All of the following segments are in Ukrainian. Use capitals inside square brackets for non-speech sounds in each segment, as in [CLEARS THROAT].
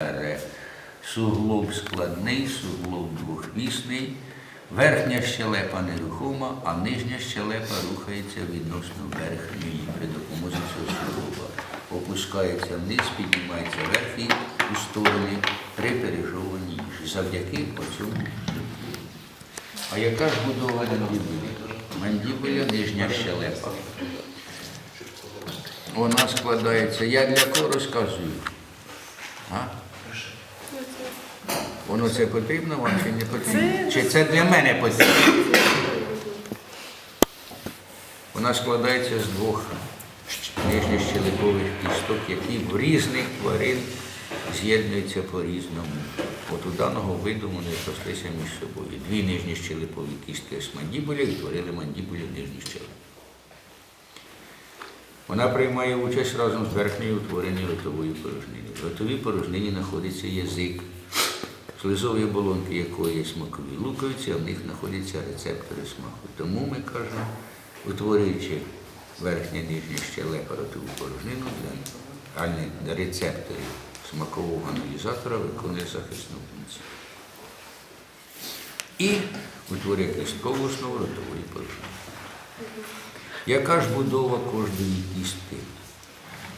Ре. Суглоб складний, суглоб двохвісний. Верхня щелепа нерухома, а нижня щелепа рухається відносно верхньої при допомозі цього суглоба. Опускається вниз, піднімається вверх і у сторони при пережовуванні їжі. Завдяки суглобу. А яка ж будова мандібулі? Мандібуля нижня щелепа. Вона складається. Я для кого розказую? А? Воно це потрібно вам чи не потрібно? Чи це для мене потрібно? Вона складається з двох нижніх щелепових кісток, які в різних тварин з'єднуються по-різному. От у даного виду вони зрослися між собою. Дві нижні щелепові кістки з мандібуля і творили мандібулю нижніх щелеп. Вона приймає участь разом з верхньою утворенню ротової порожнини. В ротовій порожнині знаходиться язик, слизові оболонки якої є смакові луковиці, а в них знаходяться рецептори смаку. Тому ми кажемо, утворюючи верхнє нижнє щелепа ротову порожнину для, рецепторів смакового аналізатора виконує захисну функцію. І утворює кісткову основу ротової порожнини. Яка ж будова кожної кістки?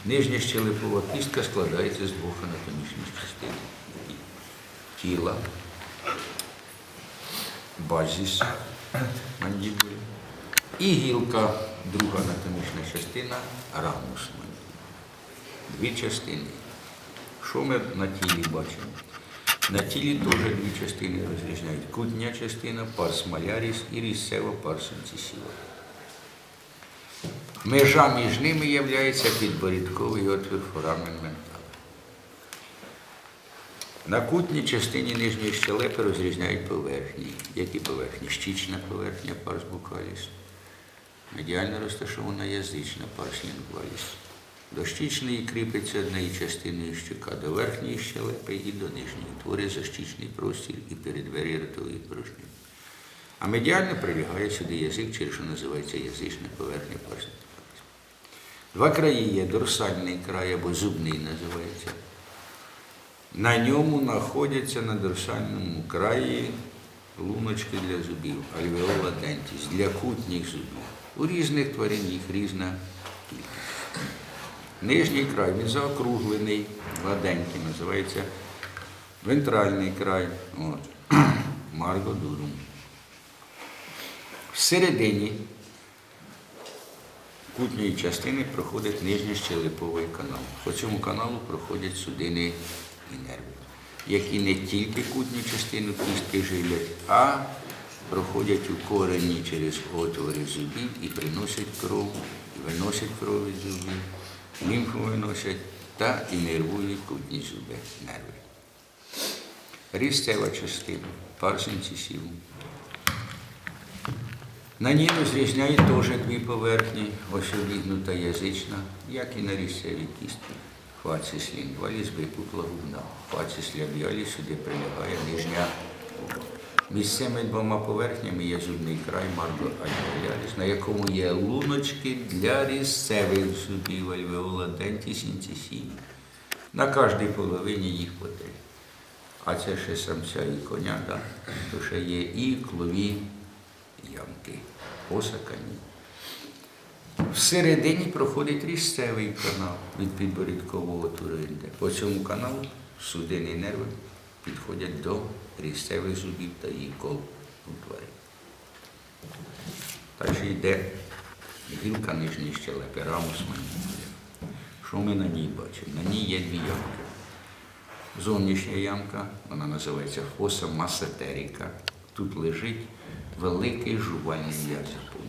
Нижня щелепова кістка складається з двох анатомічних частин тіла, базіс мандібулі і гілка, друга анатомічна частина рамус мандібулі. Дві частини. Що ми на тілі бачимо? На тілі теж дві частини розрізняють. Кутня частина, парс маляріс і різцева парс інцисіва. Межа між ними є підборідковий отвір форамен. На кутній частині нижньої щелепи розрізняють поверхні. Які поверхні? Щічна поверхня парс букаліс. Медіально розташована язична парс лінгваліс. До щічної кріпиться однією частиною щука до верхньої щелепи і до нижньої. Творює защічний простір і передвері ротової порожнини. А медіально прилягає сюди язик, через що називається язична поверхня парс Два краї є дорсальний край або зубний називається. На ньому знаходяться на дорсальному краї луночки для зубів, альвеола дентіс, для кутніх зубів. У різних тварин їх різна кількість. Нижній край, він заокруглений, гладенький, називається вентральний край. От. [CLEARS THROAT] Маргодурум. Всередині кутньої частини проходить нижній щелеповий канал. По цьому каналу проходять судини і нерви, які не тільки кутню частину кістки жилять, а проходять у корені через отвори зубів і приносять кров, і виносять кров із зубів, лімфу виносять та інервують кутні зуби нерви. Різцева частина, парсинцісів. На ній розрізняють теж дві поверхні, ось обігнута язична, як і на різцевій кістці. Фацис лінгваліс, випукла губна. Фацис лябіаліс, сюди прилягає нижня. Між цими двома поверхнями є зубний край марго альвеоляріс, на якому є луночки для різцевих зубів альвеола дентіс інцисії. На кожній половині їх по три. А це ще самця і коня, да? то ще є і клові ямки, посакані. Всередині проходить різцевий канал від підборідкового туринда. По цьому каналу судини нерви підходять до різцевих зубів та її кол у тварин. Далі йде гілка нижньої щелепи, рамус маніпуля. Що ми на ній бачимо? На ній є дві ямки. Зовнішня ямка, вона називається фоса масатеріка. Тут лежить великий жувальний заповнений.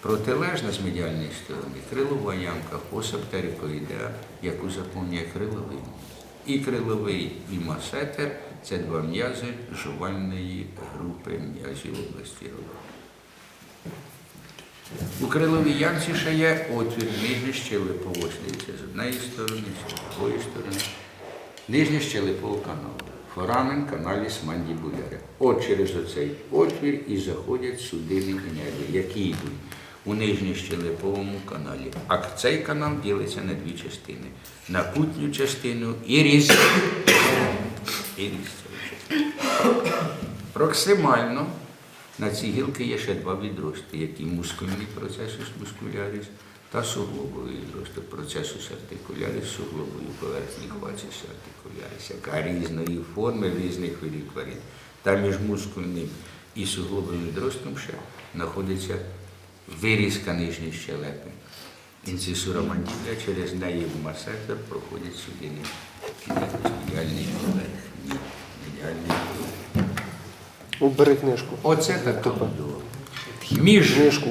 Протилежна з медіальної сторони крилова ямка фоса птерикоїдеа, яку заповнює криловий м'яз. І криловий, і масетер це два м'язи жувальної групи м'язів області рота. У криловій ямці ще є отвір нижнє щелепово слідця з однієї сторони, з другої сторони. Нижнє щелепового каналу. Форамен каналіс мандібуляре. От через оцей отвір і заходять судини нерви, які йдуть у нижньощелеповому каналі. А цей канал ділиться на дві частини. На кутню частину і різ. І. Проксимально на цій гілки є ще два відрости, які мускульний процесус мускуляріс та суглобовий відросток процесус артикуляріс суглобової поверхні хвацис артикуляріс, яка різної форми різних видів. Та між мускульним і суглобовим відростком ще знаходиться вирізка нижньої щелепи. Інцесура манділя через неї в масетер проходять сюди медіальний поверхні. Ідеальний поверхні. Бери книжку. Оце так. Між Книжку.